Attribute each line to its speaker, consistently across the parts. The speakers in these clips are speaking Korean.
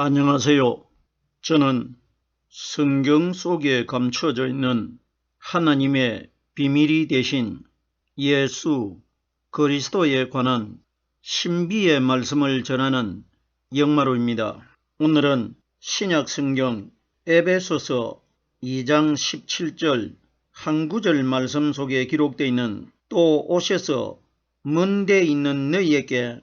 Speaker 1: 안녕하세요. 저는 성경 속에 감춰져 있는 하나님의 비밀이 되신 예수 그리스도에 관한 신비의 말씀을 전하는 영마루입니다. 오늘은 신약 성경 에베소서 2장 17절 한 구절 말씀 속에 기록되어 있는 또 오셔서 먼데 있는 너희에게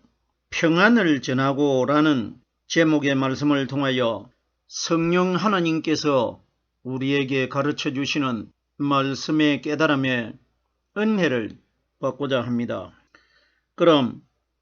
Speaker 1: 평안을 전하고 라는 제목의 말씀을 통하여 성령 하나님께서 우리에게 가르쳐 주시는 말씀의 깨달음에 은혜를 받고자 합니다. 그럼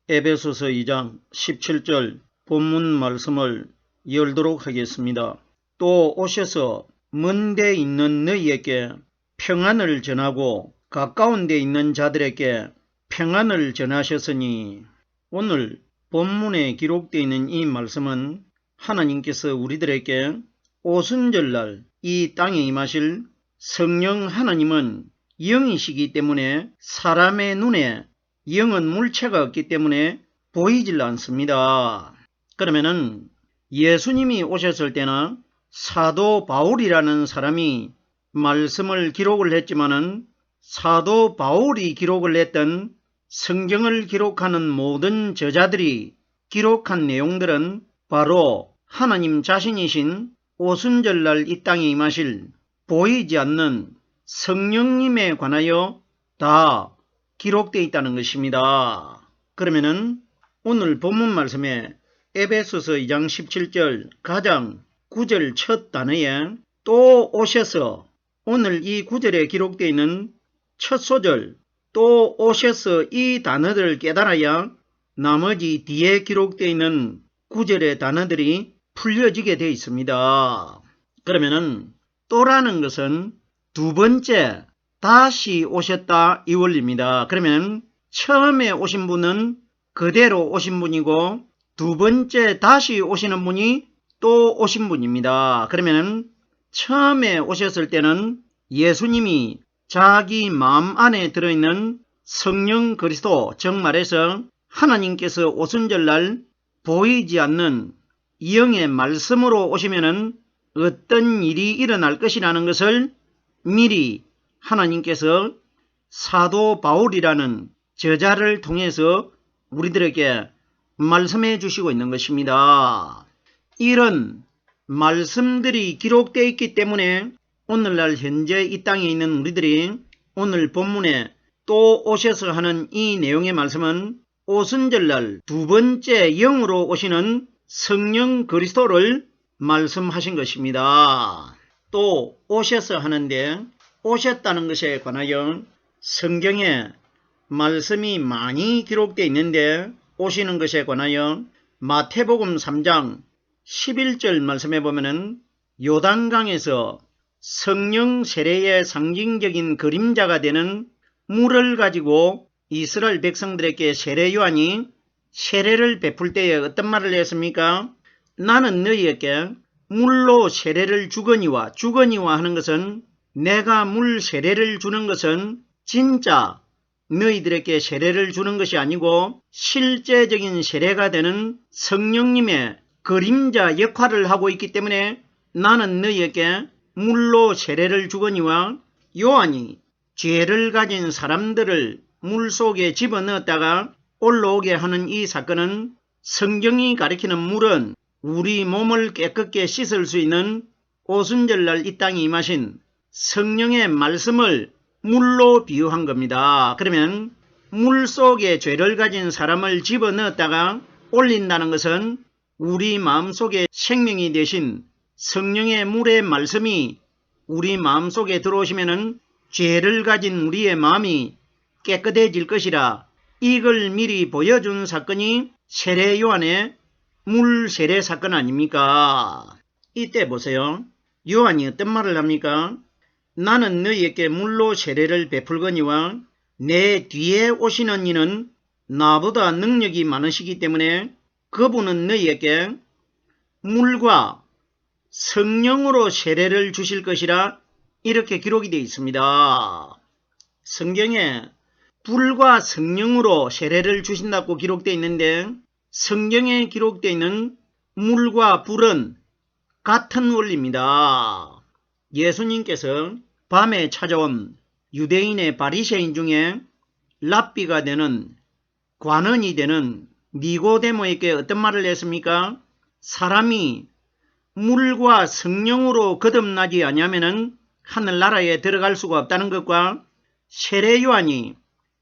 Speaker 1: 에베소서 2장 17절 본문 말씀을 열도록 하겠습니다. 또 오셔서 먼 데 있는 너희에게 평안을 전하고 가까운 데 있는 자들에게 평안을 전하셨으니 오늘 본문에 기록되어 있는 이 말씀은 하나님께서 우리들에게 오순절날 이 땅에 임하실 성령 하나님은 영이시기 때문에 사람의 눈에 영은 물체가 없기 때문에 보이질 않습니다. 그러면은 예수님이 오셨을 때나 사도 바울이라는 사람이 말씀을 기록을 했지만은 사도 바울이 기록을 했던 성경을 기록하는 모든 저자들이 기록한 내용들은 바로 하나님 자신이신 오순절날 이 땅에 임하실 보이지 않는 성령님에 관하여 다 기록되어 있다는 것입니다. 그러면은 오늘 본문 말씀에 에베소서 2장 17절 가장 9절 첫 단어에 또 오셔서 오늘 이 구절에 기록되어 있는 첫 소절 또 오셔서 이 단어들을 깨달아야 나머지 뒤에 기록되어 있는 구절의 단어들이 풀려지게 되어 있습니다. 그러면은 또라는 것은 두 번째 다시 오셨다 이 원리입니다. 그러면 처음에 오신 분은 그대로 오신 분이고 두 번째 다시 오시는 분이 또 오신 분입니다. 그러면 처음에 오셨을 때는 예수님이 자기 마음 안에 들어있는 성령 그리스도 정말에서 하나님께서 오순절날 보이지 않는 영의 말씀으로 오시면은 어떤 일이 일어날 것이라는 것을 미리 하나님께서 사도 바울이라는 저자를 통해서 우리들에게 말씀해 주시고 있는 것입니다. 이런 말씀들이 기록되어 있기 때문에 오늘날 현재 이 땅에 있는 우리들이 오늘 본문에 또 오셔서 하는 이 내용의 말씀은 오순절날 두 번째 영으로 오시는 성령 그리스도를 말씀하신 것입니다. 또 오셔서 하는데 오셨다는 것에 관하여 성경에 말씀이 많이 기록되어 있는데 오시는 것에 관하여 마태복음 3장 11절 말씀해 보면은 요단강에서 성령 세례의 상징적인 그림자가 되는 물을 가지고 이스라엘 백성들에게 세례 요한이 세례를 베풀 때에 어떤 말을 했습니까? 나는 너희에게 물로 세례를 주거니와 주거니와 하는 것은 내가 물 세례를 주는 것은 진짜 너희들에게 세례를 주는 것이 아니고 실제적인 세례가 되는 성령님의 그림자 역할을 하고 있기 때문에 나는 너희에게 물로 세례를 주거니와 요한이 죄를 가진 사람들을 물 속에 집어넣었다가 올라오게 하는 이 사건은 성경이 가리키는 물은 우리 몸을 깨끗게 씻을 수 있는 오순절날 이 땅에 임하신 성령의 말씀을 물로 비유한 겁니다. 그러면 물 속에 죄를 가진 사람을 집어넣었다가 올린다는 것은 우리 마음속에 생명이 되신 성령의 물의 말씀이 우리 마음속에 들어오시면 죄를 가진 우리의 마음이 깨끗해질 것이라 이걸 미리 보여준 사건이 세례 요한의 물 세례 사건 아닙니까? 이때 보세요. 요한이 어떤 말을 합니까? 나는 너희에게 물로 세례를 베풀거니와 내 뒤에 오시는 이는 나보다 능력이 많으시기 때문에 그분은 너희에게 물과 성령으로 세례를 주실 것이라 이렇게 기록이 되어 있습니다. 성경에 불과 성령으로 세례를 주신다고 기록되어 있는데 성경에 기록되어 있는 물과 불은 같은 원리입니다. 예수님께서 밤에 찾아온 유대인의 바리새인 중에 랍비가 되는 관원이 되는 니고데모에게 어떤 말을 했습니까? 사람이 물과 성령으로 거듭나지 않으면 하늘나라에 들어갈 수가 없다는 것과 세례 요한이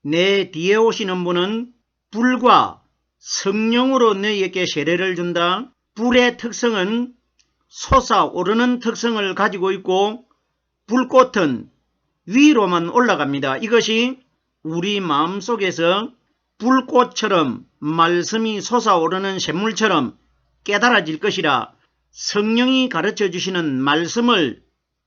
Speaker 1: 내 뒤에 오시는 분은 불과 성령으로 너희에게 세례를 준다. 불의 특성은 솟아오르는 특성을 가지고 있고 불꽃은 위로만 올라갑니다. 이것이 우리 마음속에서 불꽃처럼 말씀이 솟아오르는 샘물처럼 깨달아질 것이라 성령이 가르쳐 주시는 말씀을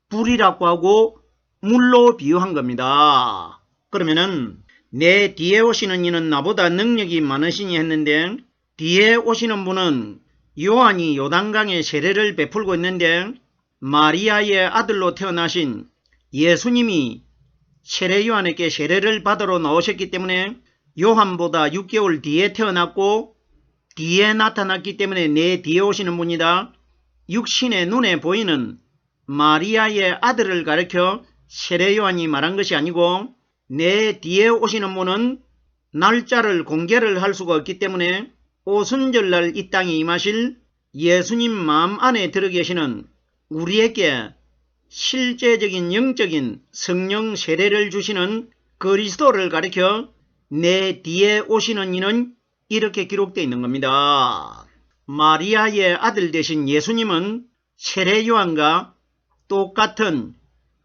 Speaker 1: 불이라고 하고 물로 비유한 겁니다. 그러면은 내 뒤에 오시는 이는 나보다 능력이 많으시니 했는데 뒤에 오시는 분은 요한이 요단강에 세례를 베풀고 있는데 마리아의 아들로 태어나신 예수님이 세례 요한에게 세례를 받으러 나오셨기 때문에 요한보다 6개월 뒤에 태어났고 뒤에 나타났기 때문에 내 뒤에 오시는 분이다. 육신의 눈에 보이는 마리아의 아들을 가리켜 세례 요한이 말한 것이 아니고 내 뒤에 오시는 분은 날짜를 공개를 할 수가 없기 때문에 오순절날 이 땅에 임하실 예수님 마음 안에 들어 계시는 우리에게 실제적인 영적인 성령 세례를 주시는 그리스도를 가리켜 내 뒤에 오시는 이는 이렇게 기록되어 있는 겁니다. 마리아의 아들 되신 예수님은 세례 요한과 똑같은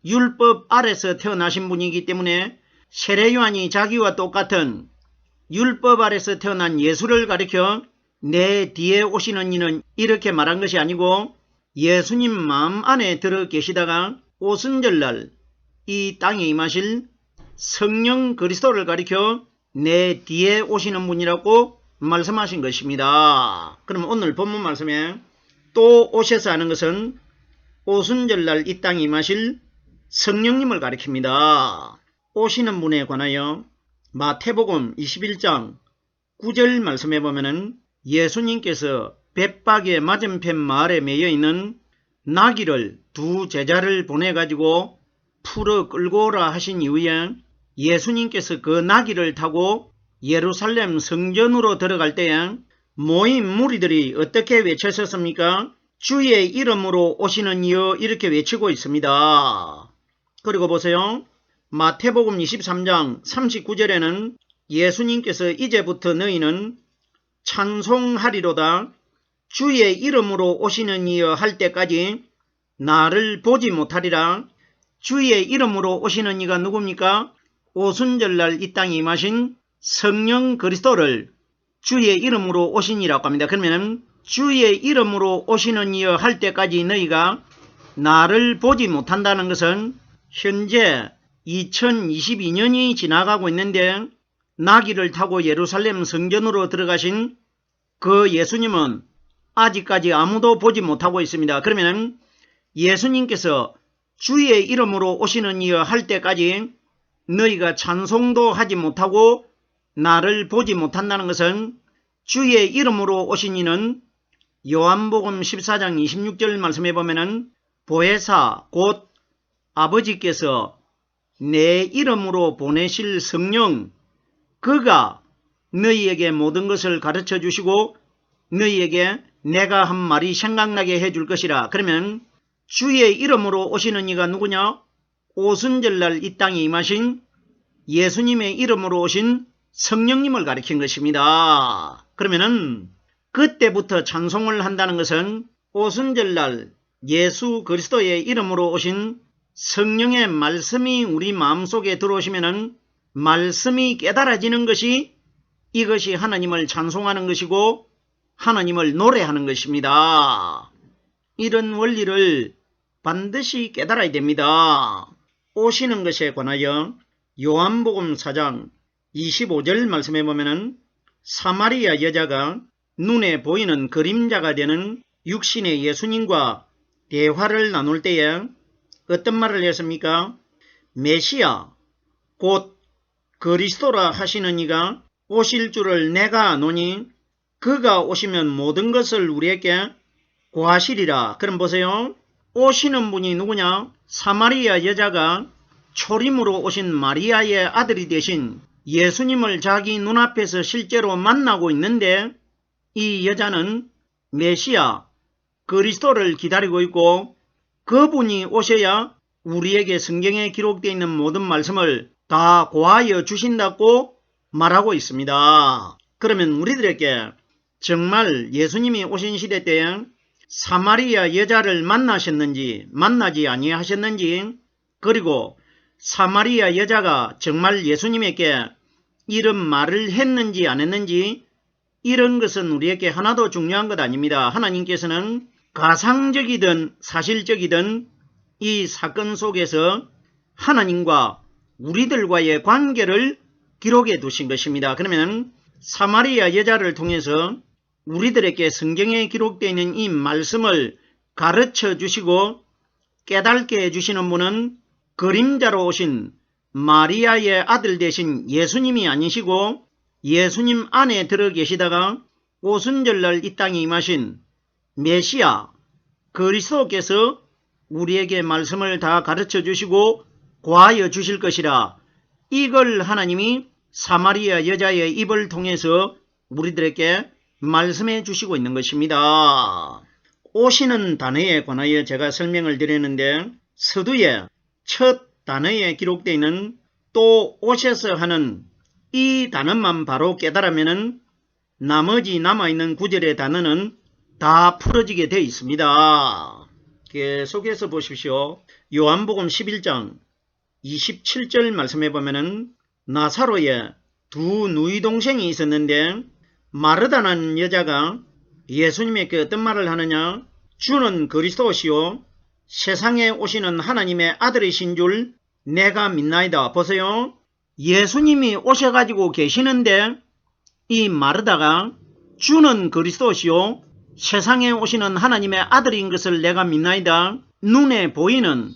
Speaker 1: 율법 아래서 태어나신 분이기 때문에 세례 요한이 자기와 똑같은 율법 아래서 태어난 예수를 가리켜 내 뒤에 오시는 이는 이렇게 말한 것이 아니고 예수님 마음 안에 들어 계시다가 오순절날 이 땅에 임하실 성령 그리스도를 가리켜 내 뒤에 오시는 분이라고 말씀하신 것입니다. 그럼 오늘 본문 말씀에 또 오셔서 하는 것은 오순절날 이 땅에 임하실 성령님을 가리킵니다. 오시는 분에 관하여 마태복음 21장 9절 말씀해 보면은 예수님께서 벳박의 맞은편 마을에 매여 있는 나귀를 두 제자를 보내가지고 풀어 끌고 오라 하신 이후에 예수님께서 그 나귀를 타고 예루살렘 성전으로 들어갈 때에 모인 무리들이 어떻게 외쳤었습니까? 주의 이름으로 오시는 이여 이렇게 외치고 있습니다. 그리고 보세요. 마태복음 23장 39절에는 예수님께서 이제부터 너희는 찬송하리로다 주의 이름으로 오시는 이여 할 때까지 나를 보지 못하리라 주의 이름으로 오시는 이가 누굽니까? 오순절날 이 땅에 임하신 성령 그리스도를 주의 이름으로 오신이라고 합니다. 그러면 주의 이름으로 오시는 이여 할 때까지 너희가 나를 보지 못한다는 것은 현재 2022년이 지나가고 있는데 나귀를 타고 예루살렘 성전으로 들어가신 그 예수님은 아직까지 아무도 보지 못하고 있습니다. 그러면 예수님께서 주의 이름으로 오시는 이여 할 때까지 너희가 찬송도 하지 못하고 나를 보지 못한다는 것은 주의 이름으로 오신 이는 요한복음 14장 26절 말씀해 보면은 보혜사 곧 아버지께서 내 이름으로 보내실 성령 그가 너희에게 모든 것을 가르쳐 주시고 너희에게 내가 한 말이 생각나게 해줄 것이라. 그러면 주의 이름으로 오시는 이가 누구냐? 오순절날 이 땅에 임하신 예수님의 이름으로 오신 성령님을 가리킨 것입니다. 그러면은 그때부터 찬송을 한다는 것은 오순절날 예수 그리스도의 이름으로 오신 성령의 말씀이 우리 마음속에 들어오시면은 말씀이 깨달아지는 것이 이것이 하나님을 찬송하는 것이고 하나님을 노래하는 것입니다. 이런 원리를 반드시 깨달아야 됩니다. 오시는 것에 관하여 요한복음 4장 25절 말씀해 보면은 사마리아 여자가 눈에 보이는 그림자가 되는 육신의 예수님과 대화를 나눌 때에 어떤 말을 했습니까? 메시아 곧 그리스도라 하시는 이가 오실 줄을 내가 아노니 그가 오시면 모든 것을 우리에게 고하시리라. 그럼 보세요. 오시는 분이 누구냐? 사마리아 여자가 초림으로 오신 마리아의 아들이 되신 예수님을 자기 눈앞에서 실제로 만나고 있는데 이 여자는 메시아 그리스도를 기다리고 있고 그분이 오셔야 우리에게 성경에 기록되어 있는 모든 말씀을 다 고하여 주신다고 말하고 있습니다. 그러면 우리들에게 정말 예수님이 오신 시대 때 사마리아 여자를 만나셨는지 만나지 아니하셨는지 그리고 사마리아 여자가 정말 예수님에게 이런 말을 했는지 안 했는지 이런 것은 우리에게 하나도 중요한 것 아닙니다. 하나님께서는 가상적이든 사실적이든 이 사건 속에서 하나님과 우리들과의 관계를 기록해 두신 것입니다. 그러면 사마리아 여자를 통해서 우리들에게 성경에 기록되어 있는 이 말씀을 가르쳐 주시고 깨닫게 해주시는 분은 그림자로 오신 마리아의 아들 되신 예수님이 아니시고 예수님 안에 들어 계시다가 오순절날 이 땅에 임하신 메시아 그리스도께서 우리에게 말씀을 다 가르쳐 주시고 고하여 주실 것이라 이걸 하나님이 사마리아 여자의 입을 통해서 우리들에게 말씀해 주시고 있는 것입니다. 오시는 단어에 관하여 제가 설명을 드렸는데 서두에 첫 단어에 기록되어 있는 또 오셔서 하는 이 단어만 바로 깨달으면 나머지 남아있는 구절의 단어는 다 풀어지게 되어 있습니다. 계속해서 보십시오. 요한복음 11장 27절 말씀해 보면은 나사로의 두 누이 동생이 있었는데 마르다는 여자가 예수님에게 어떤 말을 하느냐 주는 그리스도시요 세상에 오시는 하나님의 아들이신 줄 내가 믿나이다. 보세요. 예수님이 오셔가지고 계시는데 이 마르다가 주는 그리스도시요 세상에 오시는 하나님의 아들인 것을 내가 믿나이다. 눈에 보이는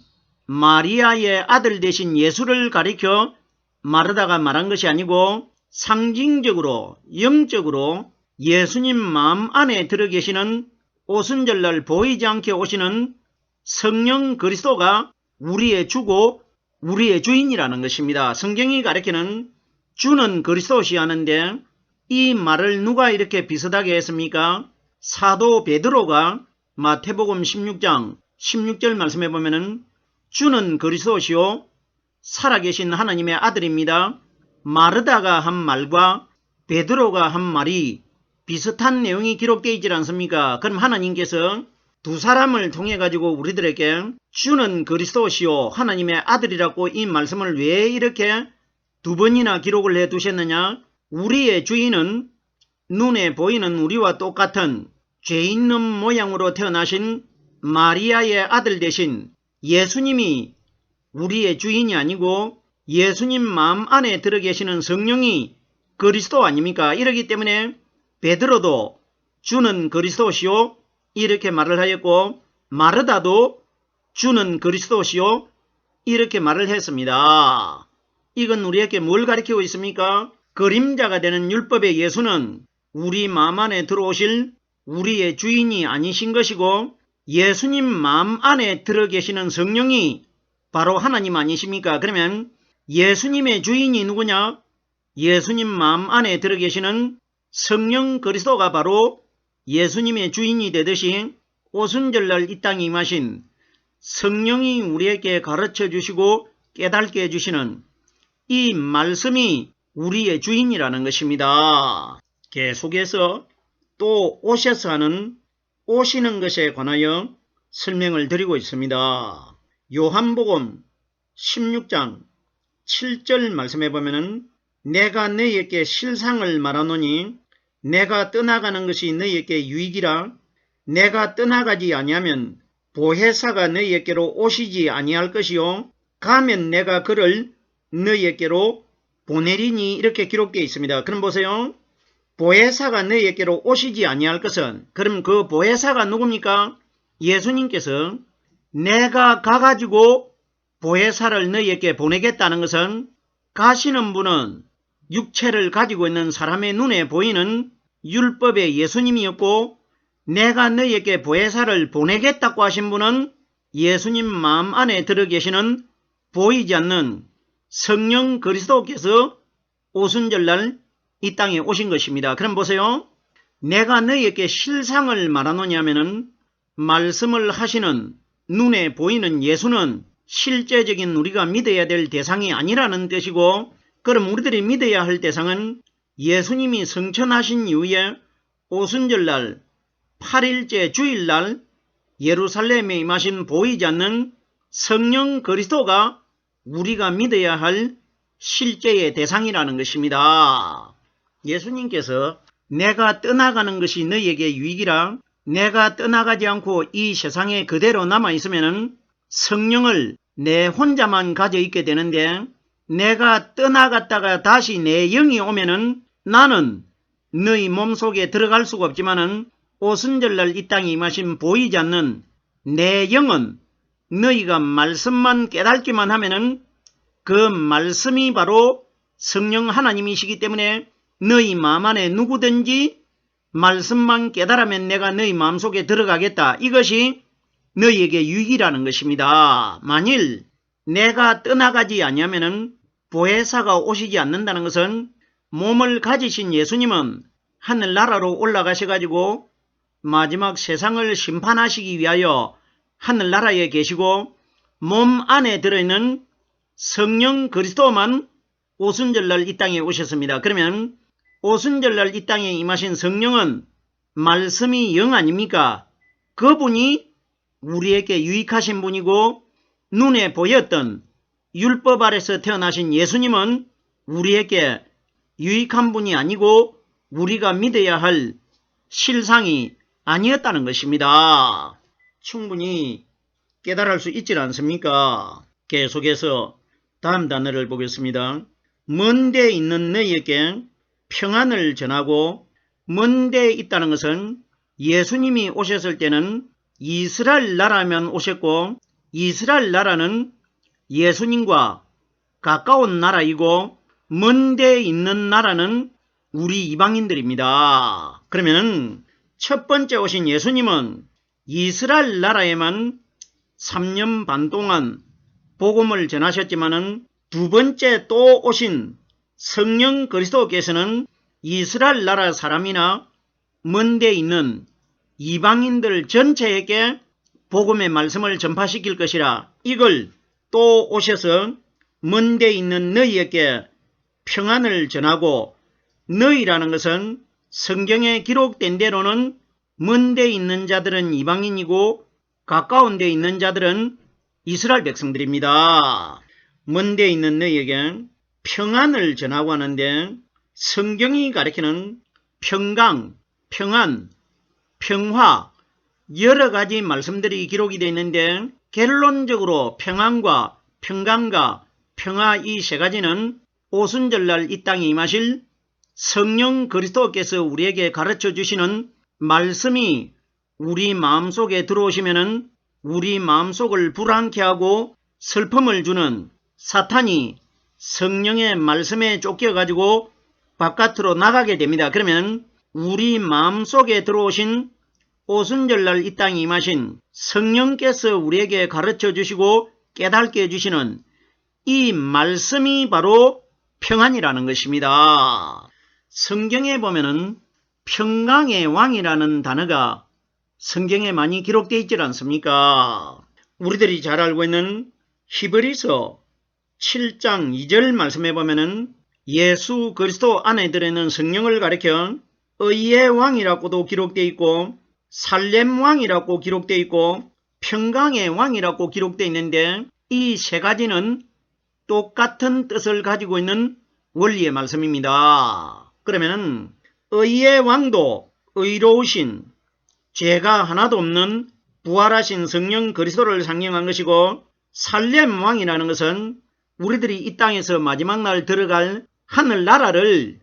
Speaker 1: 마리아의 아들 대신 예수를 가리켜 마르다가 말한 것이 아니고 상징적으로 영적으로 예수님 마음 안에 들어 계시는 오순절날 보이지 않게 오시는 성령 그리스도가 우리의 주고 우리의 주인이라는 것입니다. 성경이 가르치는 주는 그리스도시 하는데 이 말을 누가 이렇게 비슷하게 했습니까? 사도 베드로가 마태복음 16장 16절 말씀해 보면은 주는 그리스도시요 살아계신 하나님의 아들입니다. 마르다가 한 말과 베드로가 한 말이 비슷한 내용이 기록되어 있지 않습니까? 그럼 하나님께서 두 사람을 통해 가지고 우리들에게 주는 그리스도시요 하나님의 아들이라고 이 말씀을 왜 이렇게 두 번이나 기록을 해 두셨느냐? 우리의 주인은 눈에 보이는 우리와 똑같은 죄 있는 모양으로 태어나신 마리아의 아들 대신 예수님이 우리의 주인이 아니고 예수님 마음 안에 들어 계시는 성령이 그리스도 아닙니까? 이러기 때문에 베드로도 주는 그리스도시요 이렇게 말을 하였고 마르다도 주는 그리스도시요 이렇게 말을 했습니다. 이건 우리에게 뭘 가리키고 있습니까? 그림자가 되는 율법의 예수는 우리 마음 안에 들어오실 우리의 주인이 아니신 것이고 예수님 마음 안에 들어 계시는 성령이 바로 하나님 아니십니까? 그러면 예수님의 주인이 누구냐? 예수님 마음 안에 들어 계시는 성령 그리스도가 바로 예수님의 주인이 되듯이 오순절날 이 땅에 임하신 성령이 우리에게 가르쳐 주시고 깨닫게 해주시는 이 말씀이 우리의 주인이라는 것입니다. 계속해서 또 오셔서 하는 오시는 것에 관하여 설명을 드리고 있습니다. 요한복음 16장 7절 말씀해 보면은 내가 너희에게 실상을 말하노니 내가 떠나가는 것이 너희에게 유익이라 내가 떠나가지 아니하면 보혜사가 너희에게로 오시지 아니할 것이요 가면 내가 그를 너희에게로 보내리니 이렇게 기록되어 있습니다. 그럼 보세요. 보혜사가 너희에게로 오시지 아니할 것은 그럼 그 보혜사가 누굽니까? 예수님께서 내가 가가지고 보혜사를 너희에게 보내겠다는 것은 가시는 분은 육체를 가지고 있는 사람의 눈에 보이는 율법의 예수님이었고 내가 너희에게 보혜사를 보내겠다고 하신 분은 예수님 마음 안에 들어 계시는 보이지 않는 성령 그리스도께서 오순절날 이 땅에 오신 것입니다. 그럼 보세요. 내가 너희에게 실상을 말하노냐면은 말씀을 하시는 눈에 보이는 예수는 실제적인 우리가 믿어야 될 대상이 아니라는 뜻이고 그럼 우리들이 믿어야 할 대상은 예수님이 성천하신 이후에 오순절날 8일째 주일날 예루살렘에 임하신 보이지 않는 성령 그리스도가 우리가 믿어야 할 실제의 대상이라는 것입니다. 예수님께서 내가 떠나가는 것이 너희에게 유익이라 내가 떠나가지 않고 이 세상에 그대로 남아있으면 성령을 내 혼자만 가져 있게 되는데 내가 떠나갔다가 다시 내 영이 오면은 나는 너희 몸속에 들어갈 수가 없지만은 오순절날 이 땅에 임하신 보이지 않는 내 영은 너희가 말씀만 깨닫기만 하면은 그 말씀이 바로 성령 하나님이시기 때문에 너희 마음 안에 누구든지 말씀만 깨달으면 내가 너희 마음속에 들어가겠다. 이것이 너희에게 유익이라는 것입니다. 만일 내가 떠나가지 아니하면은 보혜사가 오시지 않는다는 것은 몸을 가지신 예수님은 하늘나라로 올라가셔가지고 마지막 세상을 심판하시기 위하여 하늘나라에 계시고 몸 안에 들어있는 성령 그리스도만 오순절날 이 땅에 오셨습니다. 그러면 오순절날 이 땅에 임하신 성령은 말씀이 영 아닙니까? 그분이 우리에게 유익하신 분이고 눈에 보였던 율법 아래서 태어나신 예수님은 우리에게 유익한 분이 아니고 우리가 믿어야 할 실상이 아니었다는 것입니다. 충분히 깨달을 수 있지 않습니까? 계속해서 다음 단어를 보겠습니다. 먼데 있는 너희에게 평안을 전하고 먼데 있다는 것은 예수님이 오셨을 때는 이스라엘 나라면 오셨고 이스라엘 나라는 예수님과 가까운 나라이고 먼데 있는 나라는 우리 이방인들입니다. 그러면 첫 번째 오신 예수님은 이스라엘 나라에만 3년 반 동안 복음을 전하셨지만은 두 번째 또 오신 성령 그리스도께서는 이스라엘 나라 사람이나 먼 데 있는 이방인들 전체에게 복음의 말씀을 전파시킬 것이라 이걸 또 오셔서 먼 데 있는 너희에게 평안을 전하고 너희라는 것은 성경에 기록된 대로는 먼 데 있는 자들은 이방인이고 가까운 데 있는 자들은 이스라엘 백성들입니다. 먼 데 있는 너희에게 평안을 전하고 하는데 성경이 가리키는 평강, 평안, 평화 여러 가지 말씀들이 기록이 되어 있는데 결론적으로 평안과 평강과 평화 이 세 가지는 오순절날 이 땅에 임하실 성령 그리스도께서 우리에게 가르쳐 주시는 말씀이 우리 마음속에 들어오시면 우리 마음속을 불안케 하고 슬픔을 주는 사탄이 성령의 말씀에 쫓겨가지고 바깥으로 나가게 됩니다. 그러면 우리 마음속에 들어오신 오순절날 이 땅에 임하신 성령께서 우리에게 가르쳐 주시고 깨닫게 해주시는 이 말씀이 바로 평안이라는 것입니다. 성경에 보면은 평강의 왕이라는 단어가 성경에 많이 기록되어 있지 않습니까? 우리들이 잘 알고 있는 히브리서 7장 2절 말씀해 보면은 예수 그리스도 안에 들어있는 성령을 가리켜 의의 왕이라고도 기록되어 있고 살렘 왕이라고 기록되어 있고 평강의 왕이라고 기록되어 있는데 이 세 가지는 똑같은 뜻을 가지고 있는 원리의 말씀입니다. 그러면 의의 왕도 의로우신 죄가 하나도 없는 부활하신 성령 그리스도를 상징한 것이고 살렘 왕이라는 것은 우리들이 이 땅에서 마지막 날 들어갈 하늘나라를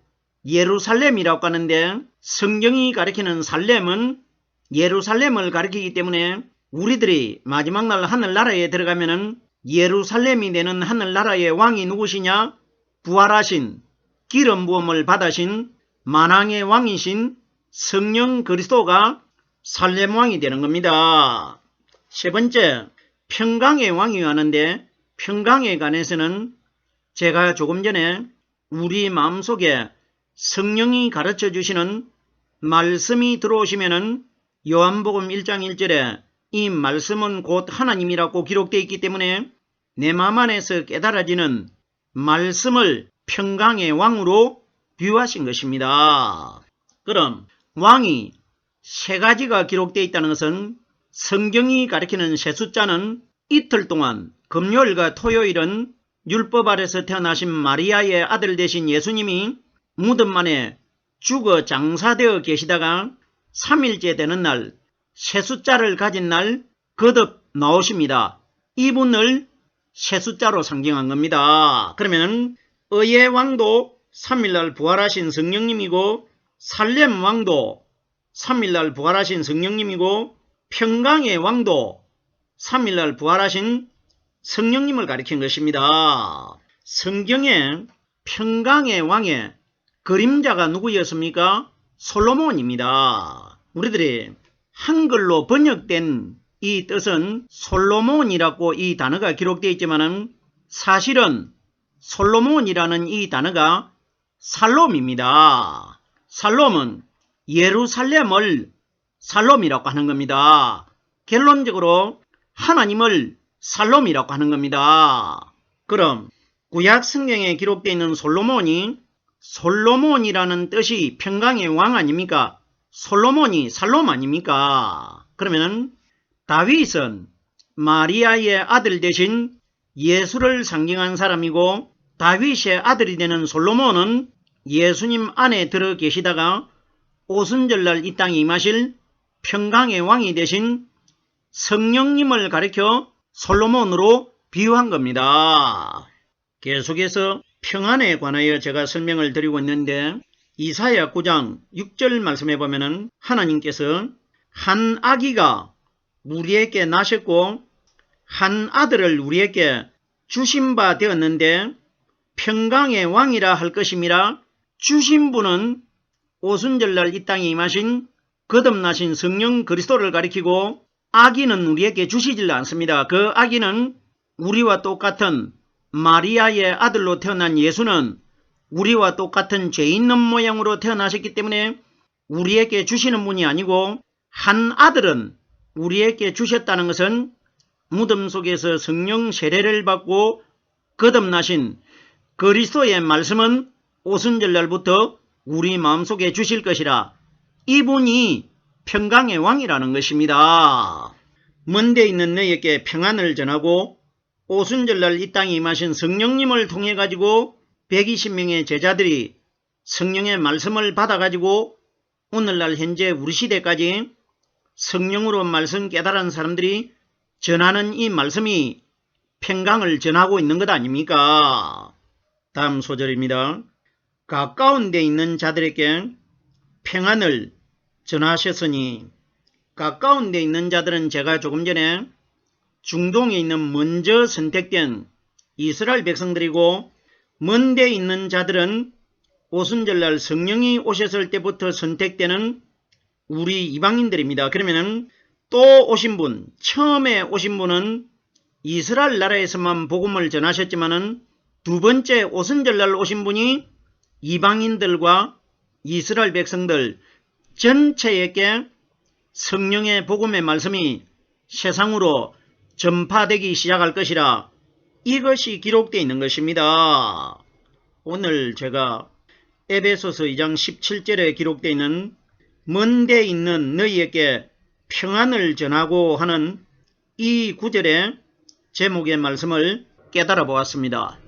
Speaker 1: 예루살렘이라고 하는데 성경이 가리키는 살렘은 예루살렘을 가리키기 때문에 우리들이 마지막 날 하늘나라에 들어가면은 예루살렘이 되는 하늘나라의 왕이 누구시냐? 부활하신 기름 부음을 받으신 만왕의 왕이신 성령 그리스도가 살렘 왕이 되는 겁니다. 세 번째, 평강의 왕이 하는데 평강에 관해서는 제가 조금 전에 우리 마음속에 성령이 가르쳐 주시는 말씀이 들어오시면은 요한복음 1장 1절에 이 말씀은 곧 하나님이라고 기록되어 있기 때문에 내 마음 안에서 깨달아지는 말씀을 평강의 왕으로 비유하신 것입니다. 그럼 왕이 세 가지가 기록되어 있다는 것은 성경이 가리키는 세 숫자는 이틀 동안 금요일과 토요일은 율법 아래서 태어나신 마리아의 아들 되신 예수님이 무덤 안에 죽어 장사되어 계시다가 3일째 되는 날, 세 숫자를 가진 날 거듭 나오십니다. 이분을 세 숫자로 상징한 겁니다. 그러면 의의 왕도 3일날 부활하신 성령님이고 살렘 왕도 3일날 부활하신 성령님이고 평강의 왕도 3일날 부활하신 성령님을 가리킨 것입니다. 성경에 평강의 왕의 그림자가 누구였습니까? 솔로몬입니다. 우리들이 한글로 번역된 이 뜻은 솔로몬이라고 이 단어가 기록되어 있지만 사실은 솔로몬이라는 이 단어가 살롬입니다. 살롬은 예루살렘을 살롬이라고 하는 겁니다. 결론적으로 하나님을 살롬이라고 하는 겁니다. 그럼 구약 성경에 기록되어 있는 솔로몬이 솔로몬이라는 뜻이 평강의 왕 아닙니까? 솔로몬이 살롬 아닙니까? 그러면 다윗은 마리아의 아들 대신 예수를 상징한 사람이고 다윗의 아들이 되는 솔로몬은 예수님 안에 들어 계시다가 오순절날 이 땅에 임하실 평강의 왕이 되신 성령님을 가리켜 솔로몬으로 비유한 겁니다. 계속해서 평안에 관하여 제가 설명을 드리고 있는데 이사야 9장 6절 말씀해 보면은 하나님께서 한 아기가 우리에게 나셨고 한 아들을 우리에게 주신 바 되었는데 평강의 왕이라 할 것임이라 주신 분은 오순절날 이 땅에 임하신 거듭나신 성령 그리스도를 가리키고 아기는 우리에게 주시질 않습니다. 그 아기는 우리와 똑같은 마리아의 아들로 태어난 예수는 우리와 똑같은 죄 있는 모양으로 태어나셨기 때문에 우리에게 주시는 분이 아니고 한 아들은 우리에게 주셨다는 것은 무덤 속에서 성령 세례를 받고 거듭나신 그리스도의 말씀은 오순절날부터 우리 마음속에 주실 것이라 이분이 평강의 왕이라는 것입니다. 먼데 있는 너에게 평안을 전하고 오순절날 이 땅에 임하신 성령님을 통해 가지고 120명의 제자들이 성령의 말씀을 받아 가지고 오늘날 현재 우리 시대까지 성령으로 말씀 깨달은 사람들이 전하는 이 말씀이 평강을 전하고 있는 것 아닙니까? 다음 소절입니다. 가까운 데 있는 자들에게 평안을 전하셨으니 가까운 데 있는 자들은 제가 조금 전에 중동에 있는 먼저 선택된 이스라엘 백성들이고 먼데 있는 자들은 오순절날 성령이 오셨을 때부터 선택되는 우리 이방인들입니다. 그러면 또 오신 분, 처음에 오신 분은 이스라엘 나라에서만 복음을 전하셨지만은 두 번째 오순절날 오신 분이 이방인들과 이스라엘 백성들 전체에게 성령의 복음의 말씀이 세상으로 전파되기 시작할 것이라 이것이 기록되어 있는 것입니다. 오늘 제가 에베소서 2장 17절에 기록되어 있는 먼데 있는 너희에게 평안을 전하고 하는 이 구절의 제목의 말씀을 깨달아 보았습니다.